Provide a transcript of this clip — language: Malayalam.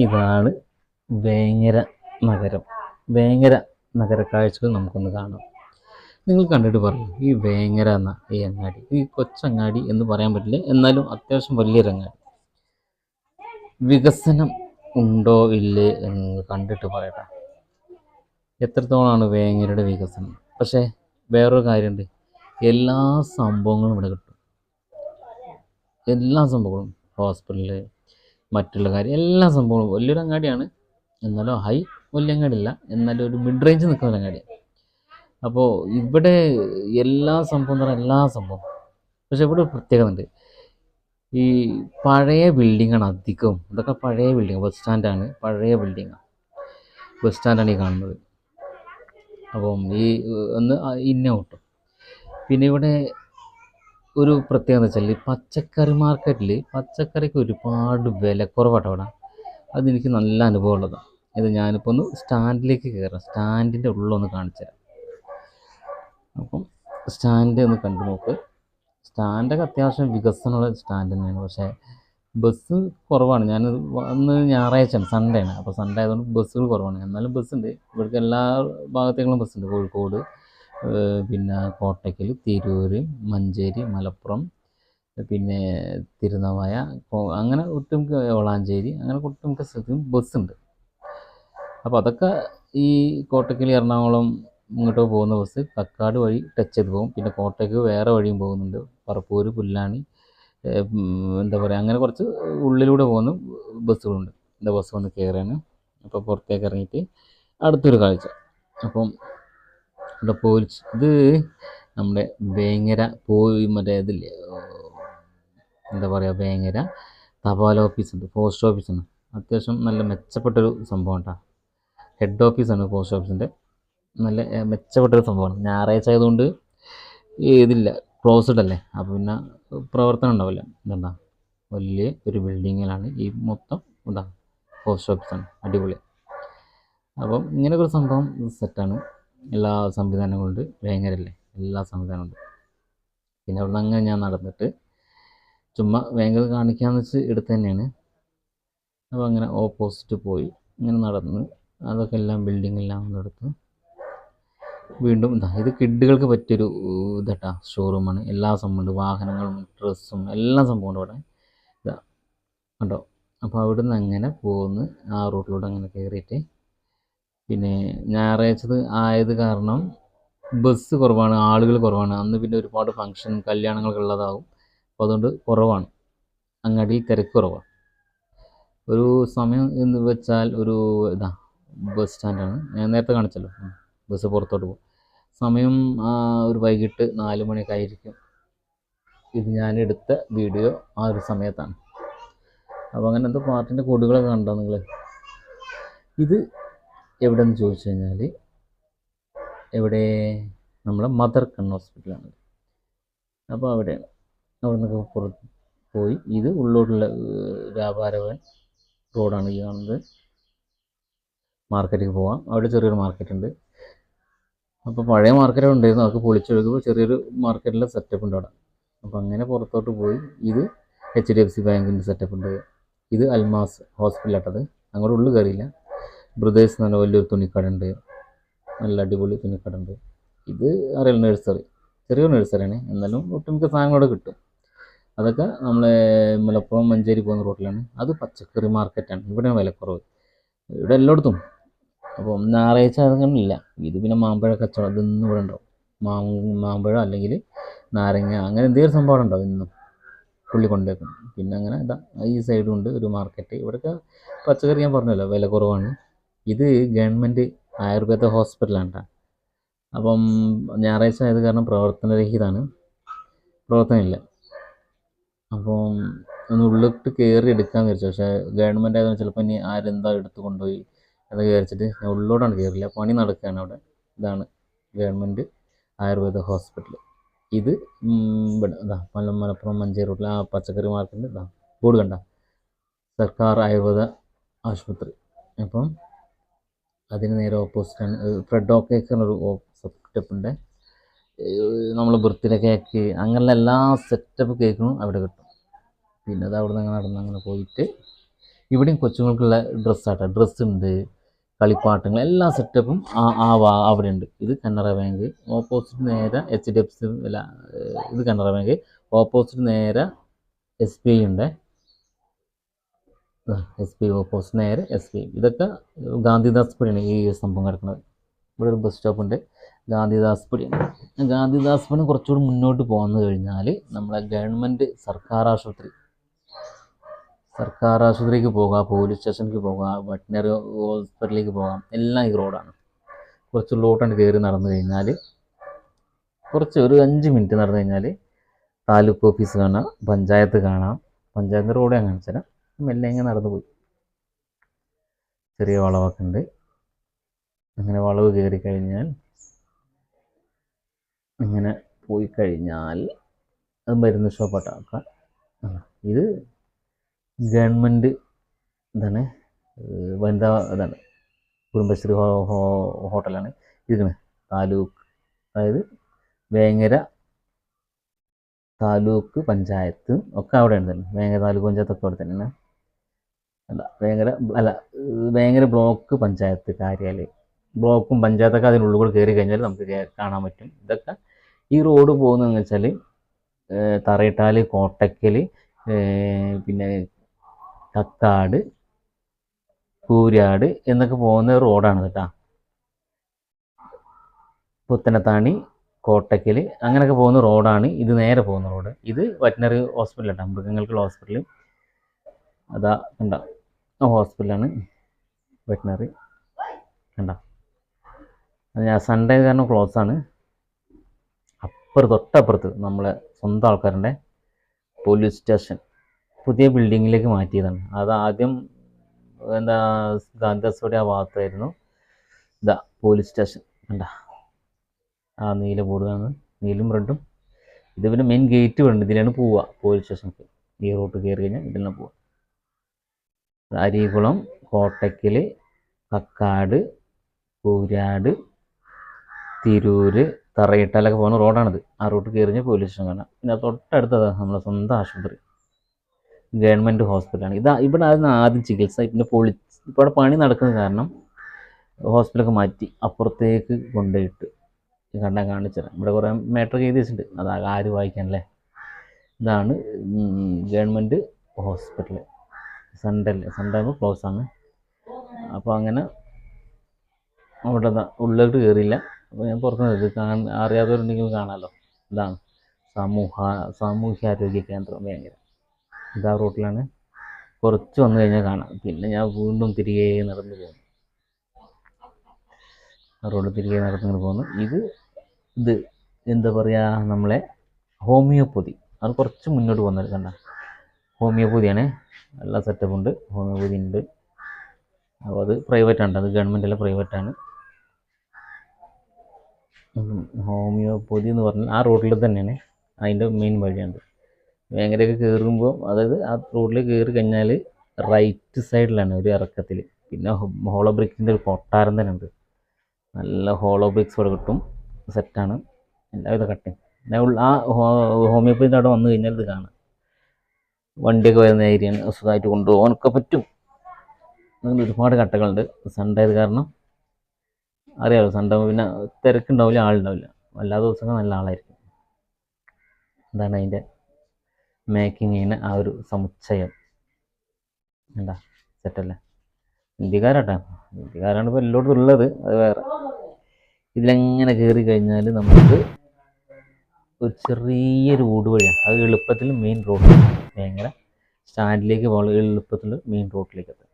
ഇതാണ് വേങ്ങര നഗരം. വേങ്ങര നഗര കാഴ്ചകൾ നമുക്കൊന്ന് കാണാം. നിങ്ങൾ കണ്ടിട്ട് പറയും ഈ വേങ്ങര എന്ന ഈ അങ്ങാടി ഈ കൊച്ചങ്ങാടി എന്ന് പറയാൻ പറ്റില്ല. എന്നാലും അത്യാവശ്യം വലിയൊരു അങ്ങാടി. വികസനം ഉണ്ടോ ഇല്ലേ എന്ന് നിങ്ങൾ കണ്ടിട്ട് പറയട്ടെ. എത്രത്തോളമാണ് വേങ്ങരയുടെ വികസനം? പക്ഷേ വേറൊരു കാര്യമുണ്ട്. എല്ലാ സംഭവങ്ങളും ഇവിടെ കിട്ടും. എല്ലാ സംഭവങ്ങളും. ഹോസ്പിറ്റലിൽ മറ്റുള്ള കാര്യം എല്ലാ സംഭവങ്ങളും വലിയൊരു അങ്ങാടിയാണ്. എന്നാലും ഹൈ വലിയ അങ്ങാടിയല്ല എന്നാലും ഒരു മിഡ് റേഞ്ച് നിൽക്കുന്ന അങ്ങാടിയാണ് അപ്പോൾ ഇവിടെ എല്ലാ സംഭവം എന്ന് പറഞ്ഞാൽ എല്ലാ സംഭവം. പക്ഷെ ഇവിടെ ഒരു പ്രത്യേകത ഉണ്ട്. ഈ പഴയ ബിൽഡിങ്ങാണ് അധികവും ഇതൊക്കെ പഴയ ബിൽഡിങ് ബസ് സ്റ്റാൻഡാണ് പഴയ ബിൽഡിങ്ങാണ് ബസ് സ്റ്റാൻഡാണ് ഈ കാണുന്നത്. അപ്പം ഈ ഒന്ന് ഇന്ന ഔട്ടും പിന്നെ ഇവിടെ ഒരു പ്രത്യേകത വെച്ചാൽ പച്ചക്കറി മാർക്കറ്റിൽ പച്ചക്കറിക്ക് ഒരുപാട് വിലക്കുറവാട്ടോ അവിടെ. അതെനിക്ക് നല്ല അനുഭവം ഉള്ളതാണ് ഇത് ഞാനിപ്പോൾ ഒന്ന് സ്റ്റാൻഡിലേക്ക് കയറാം സ്റ്റാൻഡിന്റെ ഉള്ളൊന്ന് കാണിച്ചു തരാം. അപ്പം സ്റ്റാൻഡ് ഒന്ന് കണ്ടു നോക്ക്. സ്റ്റാൻഡൊക്കെ അത്യാവശ്യം വികസനമുള്ള സ്റ്റാൻഡ് തന്നെയാണ്. പക്ഷേ ബസ് കുറവാണ്. ഞാൻ അന്ന് ഞായറാഴ്ചയാണ് സൺഡേ ആണ്. അപ്പോൾ സൺഡേ ആയതുകൊണ്ട് ബസ്സുകൾ കുറവാണ്. എന്നാലും ബസ്സുണ്ട്. ഇവിടേക്ക് എല്ലാ ഭാഗത്തേക്കും ബസ്സുണ്ട്. കോഴിക്കോട് പിന്നെ കോട്ടയ്ക്കൽ തിരൂർ മഞ്ചേരി മലപ്പുറം പിന്നെ തിരുനവായ അങ്ങനെ ഒട്ടുമിക്ക ഓളാഞ്ചേരി അങ്ങനെ ഒട്ടുമിക്ക സ്ഥലത്തും ബസ്സുണ്ട് അപ്പോൾ അതൊക്കെ ഈ കോട്ടയ്ക്കൽ എറണാകുളം ഇങ്ങോട്ട് പോകുന്ന ബസ് കക്കാട് വഴി ടച്ച് ചെയ്ത് പോകും. പിന്നെ കോട്ടയ്ക്ക് വേറെ വഴിയും പോകുന്നുണ്ട്. പറപ്പൂർ പുല്ലാണി എന്താ പറയുക അങ്ങനെ കുറച്ച് ഉള്ളിലൂടെ പോകുന്ന ബസ്സുകളുണ്ട് എന്താ ബസ് വന്ന് കയറാണ് അപ്പോൾ പുറത്തേക്ക് ഇറങ്ങിയിട്ട് അടുത്തൊരു കാഴ്ച. അപ്പം ഇവിടെ പോലീസ് ഇത് നമ്മുടെ വേങ്ങര പോയി മറ്റേ ഇതില്ലേ? എന്താ പറയുക വേങ്ങര തപാൽ ഓഫീസുണ്ട് പോസ്റ്റ് ഓഫീസുണ്ട് അത്യാവശ്യം നല്ല മെച്ചപ്പെട്ടൊരു സംഭവം കേട്ടോ ഹെഡ് ഓഫീസാണ് പോസ്റ്റ് ഓഫീസിന്റെ. നല്ല മെച്ചപ്പെട്ടൊരു സംഭവമാണ്. ഞായറാഴ്ച ആയതുകൊണ്ട് ഇതില്ല ക്ലോസ്ഡ് അല്ലേ? അപ്പോൾ പിന്നെ പ്രവർത്തനം ഉണ്ടാവില്ല. എന്താ വലിയ ഒരു ബിൽഡിങ്ങിലാണ് ഈ മൊത്തം എന്താ പോസ്റ്റ് ഓഫീസാണ്. അടിപൊളി. അപ്പം ഇങ്ങനെയൊക്കെ ഒരു സംഭവം സെറ്റാണ് എല്ലാ സംവിധാനങ്ങളുണ്ട് വേങ്ങരല്ലേ? എല്ലാ സംവിധാനമുണ്ട് പിന്നെ അവിടെ അങ്ങനെ ഞാൻ നടന്നിട്ട് ചുമ്മാ വേഗത കാണിക്കാന്ന് വെച്ച് എടുത്ത് തന്നെയാണ്. അപ്പോൾ അങ്ങനെ ഓപ്പോസിറ്റ് പോയി. ഇങ്ങനെ നടന്ന് അതൊക്കെ എല്ലാം ബിൽഡിംഗ് എല്ലാം ഒന്ന് എടുത്ത് വീണ്ടും ഇതാ ഇത് കിഡുകൾക്ക് പറ്റിയൊരു ഇതട്ടാ. ഇതാട്ടാ ഷോറൂമാണ് എല്ലാ സംഭവമുണ്ട് വാഹനങ്ങളും ഡ്രസ്സും എല്ലാ സംഭവമുണ്ട് അവിടെ. ഇതാ കണ്ടോ? അപ്പോൾ അവിടെ നിന്ന് അങ്ങനെ പോകുന്നു ആ റൂട്ടിലൂടെ അങ്ങനെ കയറിയിട്ട് പിന്നെ ഞായറാഴ്ചത് ആയത് കാരണം ബസ് കുറവാണ് ആളുകൾ കുറവാണ്. അന്ന് പിന്നെ ഒരുപാട് ഫങ്ഷൻ കല്യാണങ്ങളൊക്കെ അപ്പോൾ അതുകൊണ്ട് കുറവാണ്. അങ്ങാടിയിൽ തിരക്ക് കുറവാണ്. ഒരു സമയം എന്ന് വെച്ചാൽ ഒരു ഇതാ ബസ് സ്റ്റാൻഡാണ് ഞാൻ നേരത്തെ കാണിച്ചല്ലോ. ബസ് പുറത്തോട്ട് പോകും. സമയം ഒരു വൈകിട്ട് നാല് മണിയൊക്കെ ആയിരിക്കും. ഇത് ഞാൻ എടുത്ത വീഡിയോ ആ ഒരു സമയത്താണ്. അപ്പോൾ അങ്ങനെ എന്തോ പാർട്ടിന്റെ കൊടുകളൊക്കെ കണ്ടോ നിങ്ങൾ ഇത് എവിടെ നിന്ന് ചോദിച്ചു കഴിഞ്ഞാൽ എവിടെ? നമ്മളെ മദർ കൺ ഹോസ്പിറ്റലാണ്. അപ്പോൾ അവിടെയാണ് അവിടെ നിന്നൊക്കെ പുറത്ത് പോയി ഇത് ഉള്ളോട്ടുള്ള വ്യാപാരവൻ റോഡാണ് ഈ കാണുന്നത്. മാർക്കറ്റിൽ പോവാം. അവിടെ ചെറിയൊരു മാർക്കറ്റ് ഉണ്ട് അപ്പോൾ പഴയ മാർക്കറ്റ് ഉണ്ടായിരുന്നു. അതൊക്കെ പൊളിച്ചെടുക്കുമ്പോൾ ചെറിയൊരു മാർക്കറ്റിലെ സെറ്റപ്പ് ഉണ്ട് അവിടെ. അപ്പോൾ അങ്ങനെ പുറത്തോട്ട് പോയി ഇത് എച്ച് ഡി എഫ് സി ബാങ്കിന്റെ സെറ്റപ്പ് ഉണ്ട്. ഇത് അൽമാസ് ഹോസ്പിറ്റലാട്ടത്. അങ്ങോട്ട് ഉള്ളിൽ കയറിയില്ല. ബ്രദേഴ്സ് പറഞ്ഞ വലിയൊരു തുണിക്കട ഉണ്ട് നല്ല അടിപൊളി തുണിക്കട ഉണ്ട് ഇത് അറിയാലോ നഴ്സറി ചെറിയൊരു നഴ്സറിയാണ് എന്നാലും ഒട്ടുമിക്ക സാധനങ്ങളവിടെ കിട്ടും. അതൊക്കെ നമ്മളെ മലപ്പുറം മഞ്ചേരി പോകുന്ന റോഡിലാണ് അത് പച്ചക്കറി മാർക്കറ്റാണ് ഇവിടെ വിലക്കുറവ്. ഇവിടെ എല്ലായിടത്തും അപ്പം ഞായറാഴ്ച ഇല്ല ഇത് പിന്നെ മാമ്പഴ കച്ചവടം. ഇതൊന്നും ഇവിടെ ഉണ്ടാവും. മാ മാമ്പഴം അല്ലെങ്കിൽ നാരങ്ങ അങ്ങനെ എന്തെങ്കിലും സംഭവം ഉണ്ടാവും ഇന്നും. പുള്ളി കൊണ്ടുവയ്ക്കും പിന്നെ അങ്ങനെ ഇതാ ഈ സൈഡും ഉണ്ട് ഒരു മാർക്കറ്റ് ഇവിടെയൊക്കെ പച്ചക്കറി ഞാൻ പറഞ്ഞല്ലോ വില കുറവാണ് ഇത് ഗവൺമെന്റ് ആയുർവേദ ഹോസ്പിറ്റലാണ്. അപ്പം ഞായറാഴ്ച ആയത് കാരണം പ്രവർത്തനരഹിതമാണ് പ്രവർത്തനമില്ല. അപ്പം ഒന്ന് ഉള്ളിട്ട് കയറി എടുക്കാൻ വിചാരിച്ചു. പക്ഷേ ഗവൺമെന്റ് ആയതുകൊണ്ട് ചിലപ്പോൾ ഇനി ആരെന്താ എടുത്ത് കൊണ്ടുപോയി അത് വിചാരിച്ചിട്ട് ഞാൻ ഉള്ളോട്ടാണ് കയറില്ല പണി നടക്കുകയാണ് അവിടെ. ഇതാണ് ഗവൺമെന്റ് ആയുർവേദ ഹോസ്പിറ്റൽ ഇത് ഇതാ മല മലപ്പുറം മഞ്ചേരി റോഡിൽ ആ പച്ചക്കറി മാർക്കറ്റിൽ ഇതാ. ബോർഡ് കണ്ട. സർക്കാർ ആയുർവേദ ആശുപത്രി. അപ്പം അതിന് നേരെ ഓപ്പോസിറ്റാണ് ഫ്രെഡ് ഓ കേക്ക് എന്നൊരു ഉണ്ട് നമ്മൾ ബർത്ത്ഡേ കേക്ക് അങ്ങനെയുള്ള എല്ലാ സെറ്റപ്പ് കേക്കും അവിടെ കിട്ടും. പിന്നെ അത് അവിടെ നിന്ന് നടന്ന് അങ്ങനെ പോയിട്ട് ഇവിടെയും കൊച്ചുങ്ങൾക്കുള്ള ഡ്രസ്സാട്ടോ ഡ്രസ്സ് ഉണ്ട് കളിപ്പാട്ടങ്ങൾ എല്ലാ സെറ്റപ്പും ആ ആ അവിടെ ഉണ്ട്. ഇത് കനറ ബാങ്ക് ഓപ്പോസിറ്റ് നേരെ എച്ച് ഡി എഫ് സി അല്ല ഇത് കനറ ബാങ്ക് ഓപ്പോസിറ്റ് നേരെ എസ് ബി ഐ ഉണ്ട്. എസ് പി ഓപ്പോസ് നേരെ എസ് പി ഇതൊക്കെ ഗാന്ധിദാസ് പടിയാണ് ഈ സംഭവം കിടക്കുന്നത് ഇവിടെ ഒരു ബസ് സ്റ്റോപ്പുണ്ട് ഗാന്ധിദാസ് പടിയാണ്. ഗാന്ധിദാസ് പടി കുറച്ചുകൂടി മുന്നോട്ട് പോകുന്നു കഴിഞ്ഞാൽ നമ്മളെ ഗവൺമെന്റ് സർക്കാർ ആശുപത്രി സർക്കാർ ആശുപത്രിക്ക് പോകാം പോലീസ് സ്റ്റേഷനിലേക്ക് പോകാം വെറ്റിനറി ഹോസ്പിറ്റലിലേക്ക് പോകാം. എല്ലാം ഈ റോഡാണ് കുറച്ച് ഉള്ളോട്ടാണ് കയറി നടന്നു കഴിഞ്ഞാൽ കുറച്ച് ഒരു അഞ്ച് മിനിറ്റ് നടന്നു കഴിഞ്ഞാൽ താലൂക്ക് ഓഫീസ് കാണാം പഞ്ചായത്ത് കാണാം. പഞ്ചായത്ത് റോഡ് ഞാൻ കാണിച്ചു തരാം. മെല്ലെ ഇങ്ങനെ നടന്നു പോയി ചെറിയ വളവൊക്കെ ഉണ്ട്. അങ്ങനെ വളവ് കയറി കഴിഞ്ഞാൽ ഇങ്ങനെ പോയി കഴിഞ്ഞാൽ അത് മരുന്ന് ഷോപ്പാട്ടാക്കാം ഇത് ഗവൺമെന്റ് ഇതാണ് വനിതാ ഇതാണ് കുടുംബശ്രീ ഹോട്ടലാണ് ഇരിക്കുന്നത് താലൂക്ക് അതായത് വേങ്ങര താലൂക്ക് പഞ്ചായത്ത് ഒക്കെ അവിടെയാണ് തന്നെ. വേങ്ങര താലൂക്ക് പഞ്ചായത്ത് ഒക്കെ അവിടെ തന്നെയാണ്. അല്ല ഭയങ്കര അല്ല ഭയങ്കര ബ്ലോക്ക് പഞ്ചായത്ത് കാര്യാലയം ബ്ലോക്കും പഞ്ചായത്തൊക്കെ അതിനുള്ളിൽ കൂടെ കയറി കഴിഞ്ഞാൽ നമുക്ക് കാണാൻ പറ്റും. ഇതൊക്കെ ഈ റോഡ് പോകുന്നതെന്ന് വെച്ചാൽ തറയിട്ടാൽ കോട്ടക്കൽ പിന്നെ കക്കാട് കൂരാട് എന്നൊക്കെ പോകുന്ന റോഡാണ് കേട്ടോ. പുത്തനത്താണി കോട്ടക്കൽ അങ്ങനെയൊക്കെ പോകുന്ന റോഡാണ് ഇത് നേരെ പോകുന്ന റോഡ് ഇത് വെറ്റിനറി ഹോസ്പിറ്റലാണ് മൃഗങ്ങൾക്കുള്ള ഹോസ്പിറ്റൽ അതാ കണ്ട ആ ഹോസ്പിറ്റലാണ് വെറ്റിനറി. കണ്ട? ഞാൻ സൺഡേ കാരണം ക്ലോസ് ആണ്. അപ്പുറത്ത് തൊട്ടപ്പുറത്ത് നമ്മളെ സ്വന്തം ആൾക്കാരുടെ പോലീസ് സ്റ്റേഷൻ പുതിയ ബിൽഡിങ്ങിലേക്ക് മാറ്റിയതാണ്. അത് ആദ്യം എന്താ ഗാന്ധിദാസോടെ ആ ഭാഗത്തായിരുന്നു. ഇതാ പോലീസ് സ്റ്റേഷൻ കണ്ട? ആ നീല ബോർഡാണ് നീലും റെഡും. ഇത് പിന്നെ മെയിൻ ഗേറ്റ് വേണ്ട ഇതിലാണ് പോവുക. പോലീസ് സ്റ്റേഷനിലേക്ക് ഈ റോട്ട് കയറി കഴിഞ്ഞാൽ ഇതിലാണ് പോവുക. അരീകുളം കോട്ടക്കൽ കക്കാട് കൂരാട് തിരൂര് തറയിട്ടാലൊക്കെ പോകുന്ന റോഡാണിത്. ആ റൂട്ട് കയറി കഴിഞ്ഞാൽ പോലീസ് സ്റ്റേഷൻ കാണാം. പിന്നെ തൊട്ടടുത്തതാണ് നമ്മളെ സ്വന്തം ആശുപത്രി. ഗവൺമെന്റ് ഹോസ്പിറ്റലാണ്. ഇതാ ഇവിടെ ആയിരുന്നു ആദ്യം ചികിത്സ പിന്നെ പൊളി ഇവിടെ പണി നടക്കുന്ന കാരണം ഹോസ്പിറ്റലൊക്കെ മാറ്റി അപ്പുറത്തേക്ക് കൊണ്ടുപോയിട്ട് കണ്ടാൽ കാണിച്ചത്. ഇവിടെ കുറേ മാറ്റർ എഴുതി വെച്ചിട്ടുണ്ട് അത് ആര് വായിക്കാനല്ലേ? ഇതാണ് ഗവൺമെന്റ് ഹോസ്പിറ്റൽ സൺഡേ സൺഡേ ആകുമ്പോൾ ക്ലോസ് ആണ്. അപ്പോൾ അങ്ങനെ അവിടെ ഉള്ളിലോട്ട് കയറിയില്ല അപ്പോൾ ഞാൻ പുറത്തുനിന്ന് ഇത് കാണാൻ അറിയാത്തവരുണ്ടെങ്കിൽ കാണാമല്ലോ ഇതാണ് സമൂഹ സാമൂഹ്യാരോഗ്യ കേന്ദ്രം ഭയങ്കര. ഇതാ റൂട്ടിലാണ്. കുറച്ച് വന്നു കഴിഞ്ഞാൽ കാണാം. പിന്നെ ഞാൻ വീണ്ടും തിരികെ നടന്നു പോകുന്നു. റോഡ് തിരികെ നടന്നു പോകുന്നു. ഇത് ഇത് എന്താ പറയുക നമ്മളെ ഹോമിയോപ്പതി. അത് കുറച്ച് മുന്നോട്ട് പോകുന്നത് കണ്ട. ഹോമിയോപ്പതിയാണ്. എല്ലാ സെറ്റപ്പ് ഉണ്ട് ഹോമിയോപ്പതി ഉണ്ട്. അപ്പോൾ അത് പ്രൈവറ്റ് ആണ് അത് ഗവൺമെന്റിലെ പ്രൈവറ്റ് ആണ്. ഹോമിയോപ്പതി എന്ന് പറഞ്ഞാൽ ആ റോഡിൽ തന്നെയാണ് അതിന്റെ മെയിൻ വഴിയാണ്. വേങ്ങരയൊക്കെ കയറുമ്പോൾ അതായത് ആ റോഡിൽ കയറി കഴിഞ്ഞാൽ റൈറ്റ് സൈഡിലാണ് ഒരു ഇറക്കത്തിൽ പിന്നെ ഹോളോ ബ്രിക്സിന്റെ ഒരു കൊട്ടാരം തന്നെ ഉണ്ട്. നല്ല ഹോളോ ബ്രിക്സ് ഇവിടെ കിട്ടും. സെറ്റാണ് എല്ലാവിധ കട്ടിങ് ആ ഹോമിയോപ്പതിന്റെ അവിടെ വന്നു കഴിഞ്ഞാൽ ഇത് കാണാം. വണ്ടിയൊക്കെ വരുന്ന ഏരിയയാണ് സുഖമായിട്ട് കൊണ്ടുപോകാനൊക്കെ പറ്റും. അങ്ങനെ ഒരുപാട് കട്ടകളുണ്ട് സൺഡേ ആയത് കാരണം അറിയാമല്ലോ സൺഡേ പിന്നെ തിരക്കുണ്ടാവില്ല ആളുണ്ടാവില്ല. എല്ലാ ദിവസവും നല്ല ആളായിരിക്കും. എന്താണ് അതിന്റെ മേക്കിംഗ് ചെയ്യുന്ന ആ ഒരു സമുച്ചയം. എന്താ സെറ്റല്ലേ ഇന്ത്യക്കാരാട്ടെ. ഇന്ത്യക്കാരാണ് ഇപ്പോൾ എല്ലായിടത്തും ഉള്ളത്. അത് വേറെ. ഇതിലെങ്ങനെ കയറി കഴിഞ്ഞാൽ നമുക്ക് ഒരു ചെറിയൊരു റോഡ് വഴിയാണ്. അത് എളുപ്പത്തിൽ മെയിൻ റോഡ് ഭയങ്കര സ്റ്റാൻഡിലേക്ക് പോകാനുള്ള എളുപ്പത്തിൽ മെയിൻ റോഡിലേക്ക് എത്താം.